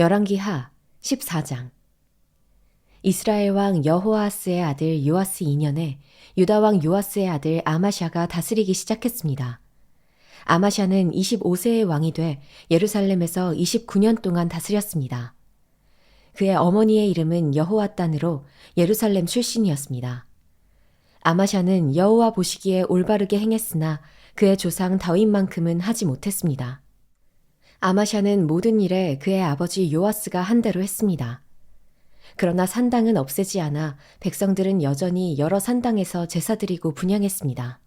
열왕기하 14장 이스라엘 왕 여호아스의 아들 요아스 2년에 유다 왕 요아스의 아들 아마샤가 다스리기 시작했습니다. 아마샤는 25세의 왕이 돼 예루살렘에서 29년 동안 다스렸습니다. 그의 어머니의 이름은 여호와단으로 예루살렘 출신이었습니다. 아마샤는 여호와 보시기에 올바르게 행했으나 그의 조상 다윗만큼은 하지 못했습니다. 아마샤는 모든 일에 그의 아버지 요아스가 한 대로 했습니다. 그러나 산당은 없애지 않아 백성들은 여전히 여러 산당에서 제사 드리고 분양했습니다.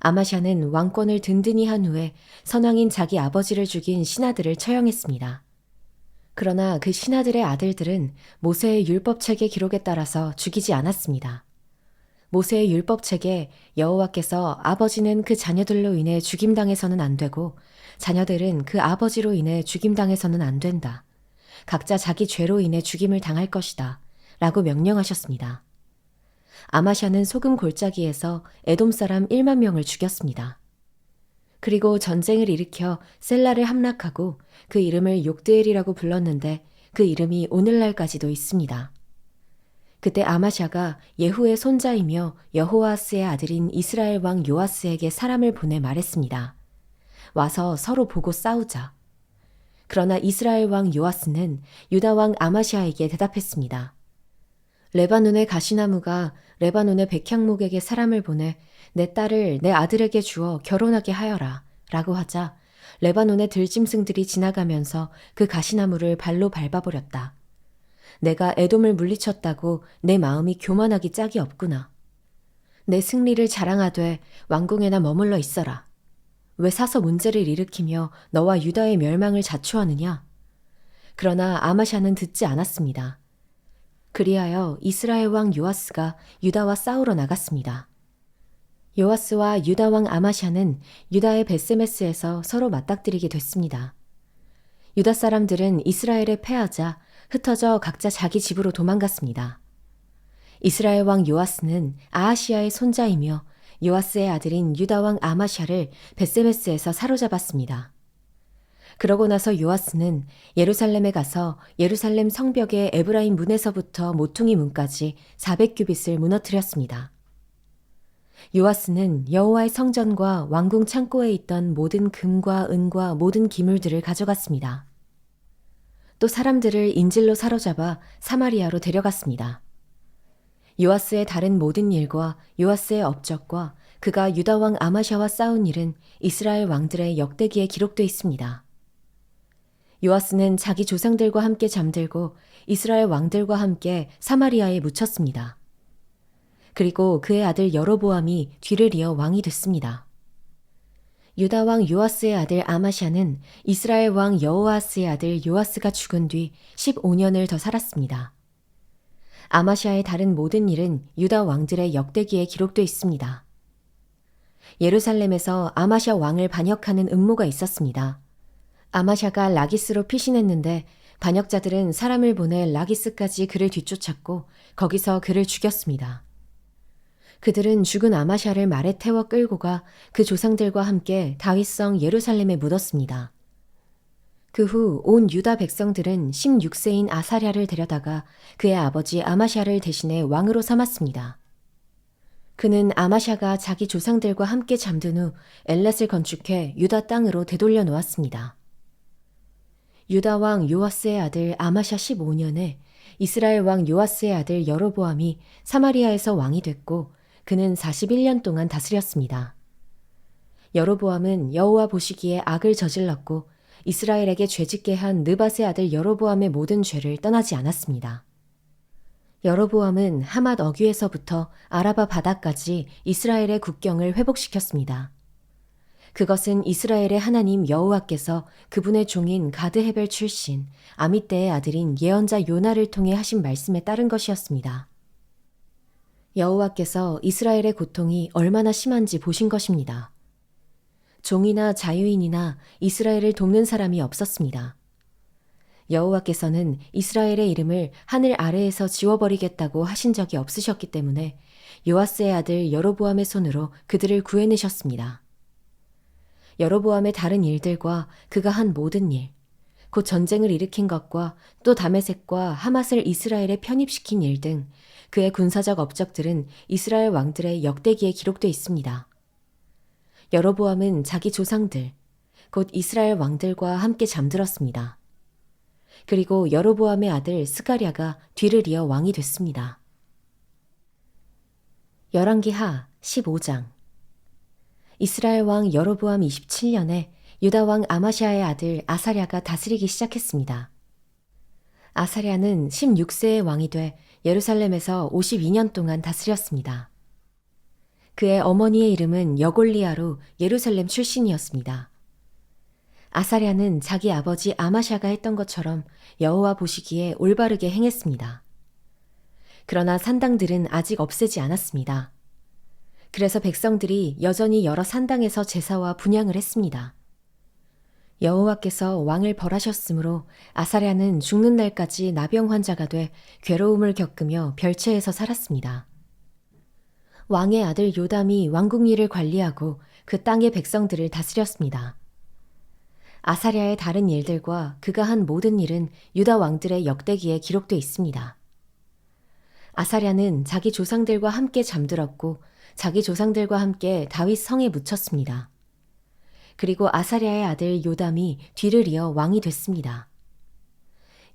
아마샤는 왕권을 든든히 한 후에 선왕인 자기 아버지를 죽인 신하들을 처형했습니다. 그러나 그 신하들의 아들들은 모세의 율법책의 기록에 따라서 죽이지 않았습니다. 모세의 율법책에 여호와께서 아버지는 그 자녀들로 인해 죽임당해서는 안 되고 자녀들은 그 아버지로 인해 죽임당해서는 안 된다. 각자 자기 죄로 인해 죽임을 당할 것이다. 라고 명령하셨습니다. 아마샤는 소금 골짜기에서 에돔 사람 1만 명을 죽였습니다. 그리고 전쟁을 일으켜 셀라를 함락하고 그 이름을 욕드엘이라고 불렀는데 그 이름이 오늘날까지도 있습니다. 그때 아마샤가 예후의 손자이며 여호아스의 아들인 이스라엘 왕 요아스에게 사람을 보내 말했습니다. 와서 서로 보고 싸우자. 그러나 이스라엘 왕 요아스는 유다 왕 아마샤에게 대답했습니다. 레바논의 가시나무가 레바논의 백향목에게 사람을 보내 내 딸을 내 아들에게 주어 결혼하게 하여라. 라고 하자 레바논의 들짐승들이 지나가면서 그 가시나무를 발로 밟아버렸다. 내가 애돔을 물리쳤다고 내 마음이 교만하기 짝이 없구나. 내 승리를 자랑하되 왕궁에나 머물러 있어라. 왜 사서 문제를 일으키며 너와 유다의 멸망을 자초하느냐? 그러나 아마샤는 듣지 않았습니다. 그리하여 이스라엘 왕 요아스가 유다와 싸우러 나갔습니다. 요아스와 유다 왕 아마샤는 유다의 베세메스에서 서로 맞닥뜨리게 됐습니다. 유다 사람들은 이스라엘에 패하자 흩어져 각자 자기 집으로 도망갔습니다. 이스라엘 왕 요아스는 아하시아의 손자이며 요아스의 아들인 유다 왕 아마샤를 베세메스에서 사로잡았습니다. 그러고 나서 요아스는 예루살렘에 가서 예루살렘 성벽의 에브라임 문에서부터 모퉁이 문까지 400규빗을 무너뜨렸습니다. 요아스는 여호와의 성전과 왕궁 창고에 있던 모든 금과 은과 모든 기물들을 가져갔습니다. 또 사람들을 인질로 사로잡아 사마리아로 데려갔습니다. 요아스의 다른 모든 일과 요아스의 업적과 그가 유다 왕 아마샤와 싸운 일은 이스라엘 왕들의 역대기에 기록되어 있습니다. 요아스는 자기 조상들과 함께 잠들고 이스라엘 왕들과 함께 사마리아에 묻혔습니다. 그리고 그의 아들 여로보암이 뒤를 이어 왕이 됐습니다. 유다 왕 요아스의 아들 아마샤는 이스라엘 왕 여호아스의 아들 요아스가 죽은 뒤 15년을 더 살았습니다. 아마샤의 다른 모든 일은 유다 왕들의 역대기에 기록되어 있습니다. 예루살렘에서 아마샤 왕을 반역하는 음모가 있었습니다. 아마샤가 라기스로 피신했는데 반역자들은 사람을 보내 라기스까지 그를 뒤쫓았고 거기서 그를 죽였습니다. 그들은 죽은 아마샤를 말에 태워 끌고 가 그 조상들과 함께 다윗성 예루살렘에 묻었습니다. 그 후 온 유다 백성들은 16세인 아사랴를 데려다가 그의 아버지 아마샤를 대신해 왕으로 삼았습니다. 그는 아마샤가 자기 조상들과 함께 잠든 후 엘렛을 건축해 유다 땅으로 되돌려 놓았습니다. 유다 왕 요아스의 아들 아마샤 15년에 이스라엘 왕 요아스의 아들 여로보암이 사마리아에서 왕이 됐고 그는 41년 동안 다스렸습니다. 여로보암은 여호와 보시기에 악을 저질렀고 이스라엘에게 죄짓게 한 느밧의 아들 여로보암의 모든 죄를 떠나지 않았습니다. 여로보암은 하맛 어귀에서부터 아라바 바다까지 이스라엘의 국경을 회복시켰습니다. 그것은 이스라엘의 하나님 여호와께서 그분의 종인 가드 헤벨 출신 아미떼의 아들인 예언자 요나를 통해 하신 말씀에 따른 것이었습니다. 여호와께서 이스라엘의 고통이 얼마나 심한지 보신 것입니다. 종이나 자유인이나 이스라엘을 돕는 사람이 없었습니다. 여호와께서는 이스라엘의 이름을 하늘 아래에서 지워버리겠다고 하신 적이 없으셨기 때문에 요아스의 아들 여로보암의 손으로 그들을 구해내셨습니다. 여로보암의 다른 일들과 그가 한 모든 일, 곧 전쟁을 일으킨 것과 또 다메섹과 하맛을 이스라엘에 편입시킨 일 등 그의 군사적 업적들은 이스라엘 왕들의 역대기에 기록돼 있습니다. 여로보암은 자기 조상들, 곧 이스라엘 왕들과 함께 잠들었습니다. 그리고 여로보암의 아들 스가랴가 뒤를 이어 왕이 됐습니다. 열왕기하 15장 이스라엘 왕 여로보암 27년에 유다 왕 아마시아의 아들 아사랴가 다스리기 시작했습니다. 아사랴는 16세의 왕이 돼 예루살렘에서 52년 동안 다스렸습니다. 그의 어머니의 이름은 여골리아로 예루살렘 출신이었습니다. 아사랴는 자기 아버지 아마샤가 했던 것처럼 여호와 보시기에 올바르게 행했습니다. 그러나 산당들은 아직 없애지 않았습니다. 그래서 백성들이 여전히 여러 산당에서 제사와 분양을 했습니다. 여호와께서 왕을 벌하셨으므로 아사랴는 죽는 날까지 나병 환자가 돼 괴로움을 겪으며 별채에서 살았습니다. 왕의 아들 요담이 왕국 일을 관리하고 그 땅의 백성들을 다스렸습니다. 아사랴의 다른 일들과 그가 한 모든 일은 유다 왕들의 역대기에 기록돼 있습니다. 아사랴는 자기 조상들과 함께 잠들었고 자기 조상들과 함께 다윗 성에 묻혔습니다. 그리고 아사랴의 아들 요담이 뒤를 이어 왕이 됐습니다.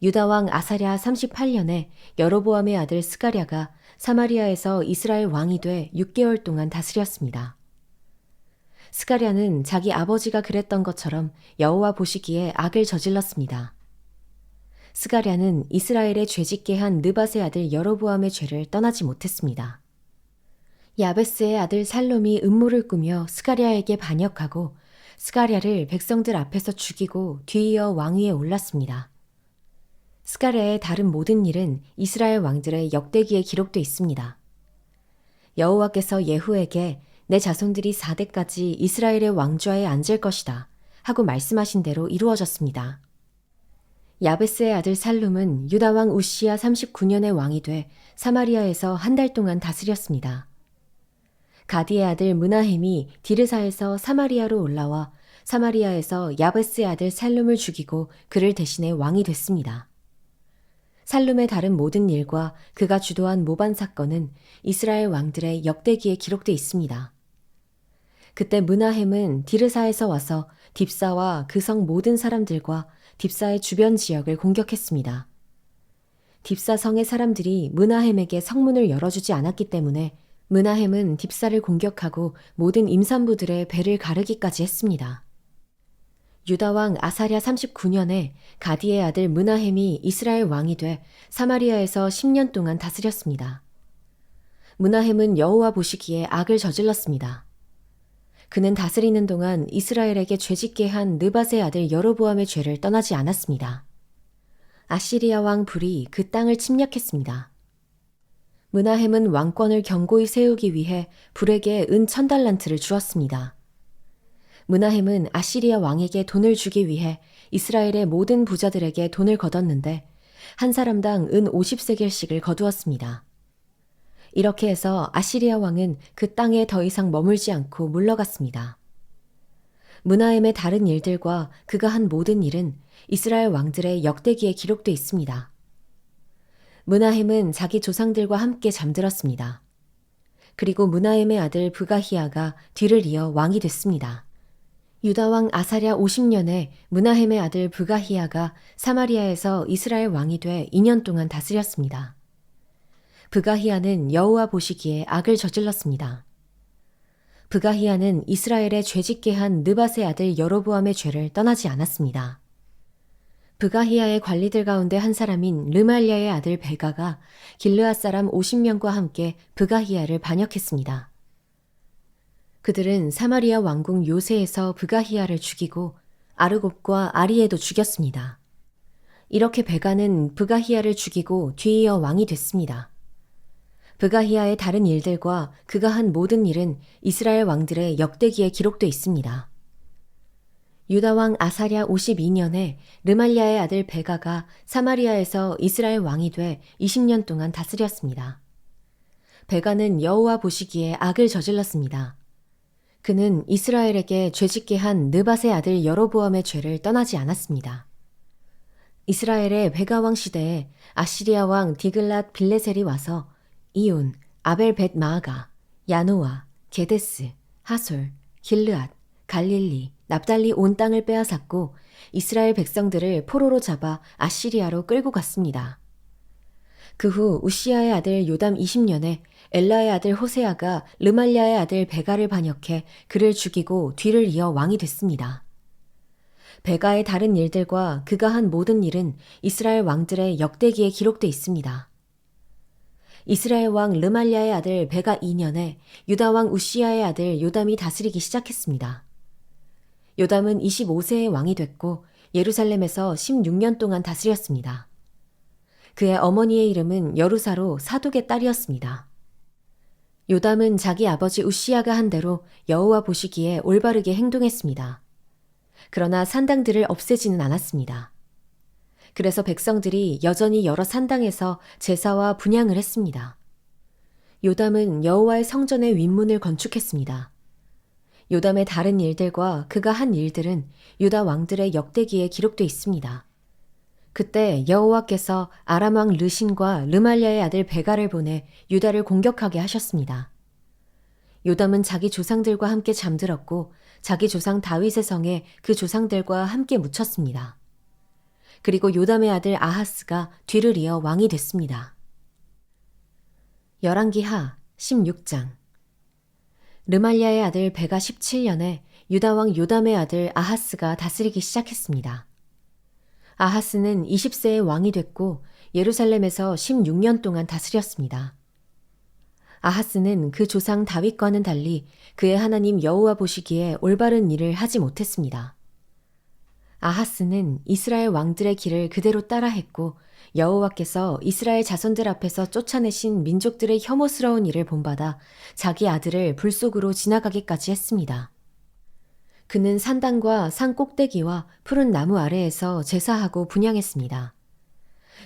유다 왕 아사랴 38년에 여로보암의 아들 스가랴가 사마리아에서 이스라엘 왕이 돼 6개월 동안 다스렸습니다. 스가랴는 자기 아버지가 그랬던 것처럼 여호와 보시기에 악을 저질렀습니다. 스가랴는 이스라엘의 죄짓게 한 느밧의 아들 여로보암의 죄를 떠나지 못했습니다. 야베스의 아들 살롬이 음모를 꾸며 스가랴에게 반역하고 스가랴를 백성들 앞에서 죽이고 뒤이어 왕위에 올랐습니다. 스가랴의 다른 모든 일은 이스라엘 왕들의 역대기에 기록돼 있습니다. 여호와께서 예후에게 내 자손들이 4대까지 이스라엘의 왕좌에 앉을 것이다 하고 말씀하신 대로 이루어졌습니다. 야베스의 아들 살룸은 유다 왕 우시야 39년의 왕이 돼 사마리아에서 한 달 동안 다스렸습니다. 가디의 아들 문하햄이 디르사에서 사마리아로 올라와 사마리아에서 야베스의 아들 살룸을 죽이고 그를 대신해 왕이 됐습니다. 살룸의 다른 모든 일과 그가 주도한 모반 사건은 이스라엘 왕들의 역대기에 기록돼 있습니다. 그때 문하햄은 디르사에서 와서 딥사와 그 성 모든 사람들과 딥사의 주변 지역을 공격했습니다. 딥사 성의 사람들이 문하햄에게 성문을 열어주지 않았기 때문에 문하햄은 딥사를 공격하고 모든 임산부들의 배를 가르기까지 했습니다. 유다 왕 아사랴 39년에 가디의 아들 문하햄이 이스라엘 왕이 돼 사마리아에서 10년 동안 다스렸습니다. 문하햄은 여호와 보시기에 악을 저질렀습니다. 그는 다스리는 동안 이스라엘에게 죄짓게 한 느밧의 아들 여로보암의 죄를 떠나지 않았습니다. 아시리아 왕 불이 그 땅을 침략했습니다. 문하햄은 왕권을 견고히 세우기 위해 불에게 은 천달란트를 주었습니다. 문하햄은 아시리아 왕에게 돈을 주기 위해 이스라엘의 모든 부자들에게 돈을 거뒀는데 한 사람당 은 50세겔씩을 거두었습니다. 이렇게 해서 아시리아 왕은 그 땅에 더 이상 머물지 않고 물러갔습니다. 문하햄의 다른 일들과 그가 한 모든 일은 이스라엘 왕들의 역대기에 기록돼 있습니다. 문하햄은 자기 조상들과 함께 잠들었습니다. 그리고 문하햄의 아들 부가히아가 뒤를 이어 왕이 됐습니다. 유다 왕 아사랴 50년에 문하햄의 아들 부가히아가 사마리아에서 이스라엘 왕이 돼 2년 동안 다스렸습니다. 부가히아는 여호와 보시기에 악을 저질렀습니다. 부가히아는 이스라엘의 죄짓게 한 느밧의 아들 여로보암의 죄를 떠나지 않았습니다. 브가히아의 관리들 가운데 한 사람인 르말리아의 아들 베가가 길르앗 사람 50명과 함께 브가히아를 반역했습니다. 그들은 사마리아 왕궁 요새에서 브가히아를 죽이고 아르곱과 아리에도 죽였습니다. 이렇게 베가는 브가히아를 죽이고 뒤이어 왕이 됐습니다. 브가히아의 다른 일들과 그가 한 모든 일은 이스라엘 왕들의 역대기에 기록돼 있습니다. 유다 왕 아사랴 52년에 르말리아의 아들 베가가 사마리아에서 이스라엘 왕이 돼 20년 동안 다스렸습니다. 베가는 여호와 보시기에 악을 저질렀습니다. 그는 이스라엘에게 죄짓게 한 느밧의 아들 여로보암의 죄를 떠나지 않았습니다. 이스라엘의 베가왕 시대에 아시리아 왕 디글랏 빌레셀이 와서 이온, 아벨 벳 마아가, 야노아, 게데스, 하솔, 길르앗, 갈릴리, 납달리 온 땅을 빼앗았고 이스라엘 백성들을 포로로 잡아 아시리아로 끌고 갔습니다. 그 후 우시아의 아들 요담 20년에 엘라의 아들 호세아가 르말리아의 아들 베가를 반역해 그를 죽이고 뒤를 이어 왕이 됐습니다. 베가의 다른 일들과 그가 한 모든 일은 이스라엘 왕들의 역대기에 기록돼 있습니다. 이스라엘 왕 르말리아의 아들 베가 2년에 유다 왕 우시아의 아들 요담이 다스리기 시작했습니다. 요담은 25세의 왕이 됐고 예루살렘에서 16년 동안 다스렸습니다. 그의 어머니의 이름은 여루사로 사독의 딸이었습니다. 요담은 자기 아버지 우시아가 한 대로 여호와 보시기에 올바르게 행동했습니다. 그러나 산당들을 없애지는 않았습니다. 그래서 백성들이 여전히 여러 산당에서 제사와 분양을 했습니다. 요담은 여호와의 성전의 윗문을 건축했습니다. 요담의 다른 일들과 그가 한 일들은 유다 왕들의 역대기에 기록돼 있습니다. 그때 여호와께서 아람 왕 르신과 르말리아의 아들 베가를 보내 유다를 공격하게 하셨습니다. 요담은 자기 조상들과 함께 잠들었고 자기 조상 다윗의 성에 그 조상들과 함께 묻혔습니다. 그리고 요담의 아들 아하스가 뒤를 이어 왕이 됐습니다. 열왕기하 16장 르말리아의 아들 베가 17년에 유다 왕 요담의 아들 아하스가 다스리기 시작했습니다. 아하스는 20세의 왕이 됐고 예루살렘에서 16년 동안 다스렸습니다. 아하스는 그 조상 다윗과는 달리 그의 하나님 여호와 보시기에 올바른 일을 하지 못했습니다. 아하스는 이스라엘 왕들의 길을 그대로 따라했고 여호와께서 이스라엘 자손들 앞에서 쫓아내신 민족들의 혐오스러운 일을 본받아 자기 아들을 불 속으로 지나가기까지 했습니다. 그는 산당과 산 꼭대기와 푸른 나무 아래에서 제사하고 분양했습니다.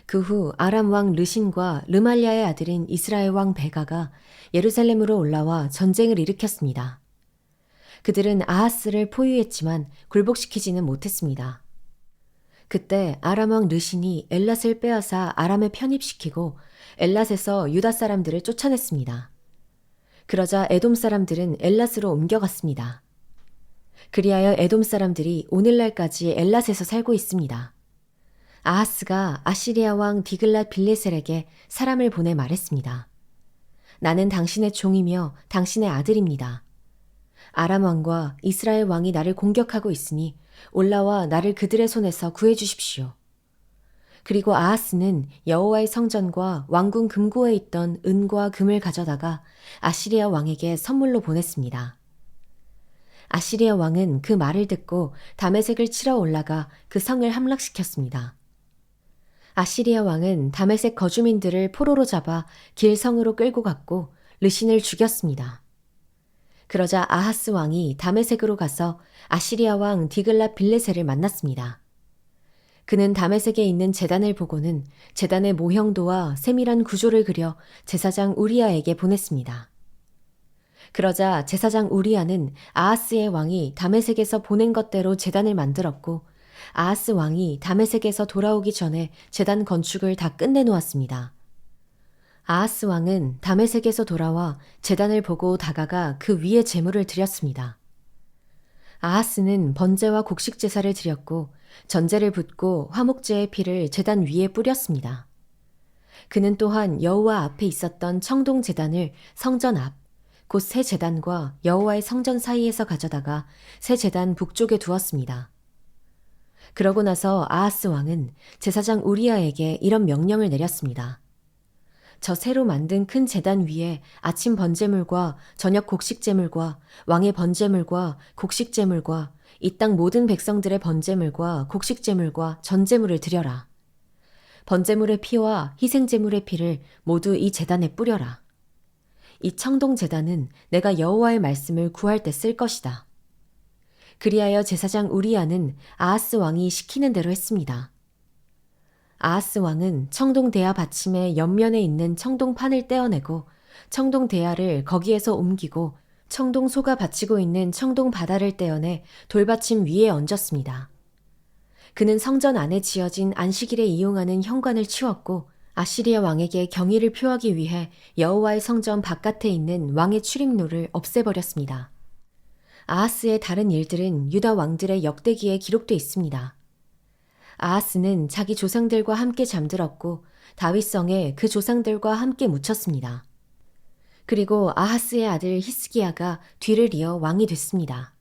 그 후 아람 왕 르신과 르말리아의 아들인 이스라엘 왕 베가가 예루살렘으로 올라와 전쟁을 일으켰습니다. 그들은 아하스를 포위했지만 굴복시키지는 못했습니다. 그때 아람 왕 르신이 엘랏을 빼앗아 아람에 편입시키고 엘랏에서 유다 사람들을 쫓아냈습니다. 그러자 에돔 사람들은 엘랏으로 옮겨갔습니다. 그리하여 에돔 사람들이 오늘날까지 엘랏에서 살고 있습니다. 아하스가 아시리아 왕 디글랏 빌레셀에게 사람을 보내 말했습니다. 나는 당신의 종이며 당신의 아들입니다. 아람 왕과 이스라엘 왕이 나를 공격하고 있으니 올라와 나를 그들의 손에서 구해 주십시오. 그리고 아하스는 여호와의 성전과 왕궁 금고에 있던 은과 금을 가져다가 아시리아 왕에게 선물로 보냈습니다. 아시리아 왕은 그 말을 듣고 다메색을 치러 올라가 그 성을 함락시켰습니다. 아시리아 왕은 다메색 거주민들을 포로로 잡아 길성으로 끌고 갔고 르신을 죽였습니다. 그러자 아하스 왕이 다메색으로 가서 아시리아 왕 디글라 빌레세를 만났습니다. 그는 다메색에 있는 재단을 보고는 재단의 모형도와 세밀한 구조를 그려 제사장 우리아에게 보냈습니다. 그러자 제사장 우리아는 아하스의 왕이 다메색에서 보낸 것대로 재단을 만들었고 아하스 왕이 다메색에서 돌아오기 전에 재단 건축을 다 끝내놓았습니다. 아하스 왕은 다메색에서 돌아와 재단을 보고 다가가 그 위에 제물을 드렸습니다. 아하스는 번제와 곡식 제사를 드렸고 전제를 붓고 화목제의 피를 제단 위에 뿌렸습니다. 그는 또한 여호와 앞에 있었던 청동 제단을 성전 앞, 곧새 제단과 여호와의 성전 사이에서 가져다가 새 제단 북쪽에 두었습니다. 그러고 나서 아하스 왕은 제사장 우리아에게 이런 명령을 내렸습니다. 저 새로 만든 큰 재단 위에 아침 번제물과 저녁 곡식제물과 왕의 번제물과 곡식제물과 이 땅 모든 백성들의 번제물과 곡식제물과 전제물을 드려라. 번제물의 피와 희생제물의 피를 모두 이 재단에 뿌려라. 이 청동 재단은 내가 여호와의 말씀을 구할 때 쓸 것이다. 그리하여 제사장 우리아는 아하스 왕이 시키는 대로 했습니다. 아하스 왕은 청동 대야 받침의 옆면에 있는 청동판을 떼어내고 청동 대야를 거기에서 옮기고 청동 소가 받치고 있는 청동 바다를 떼어내 돌받침 위에 얹었습니다. 그는 성전 안에 지어진 안식일에 이용하는 현관을 치웠고 아시리아 왕에게 경의를 표하기 위해 여호와의 성전 바깥에 있는 왕의 출입로를 없애버렸습니다. 아하스의 다른 일들은 유다 왕들의 역대기에 기록돼 있습니다. 아하스는 자기 조상들과 함께 잠들었고 다윗성에 그 조상들과 함께 묻혔습니다. 그리고 아하스의 아들 히스기야가 뒤를 이어 왕이 됐습니다.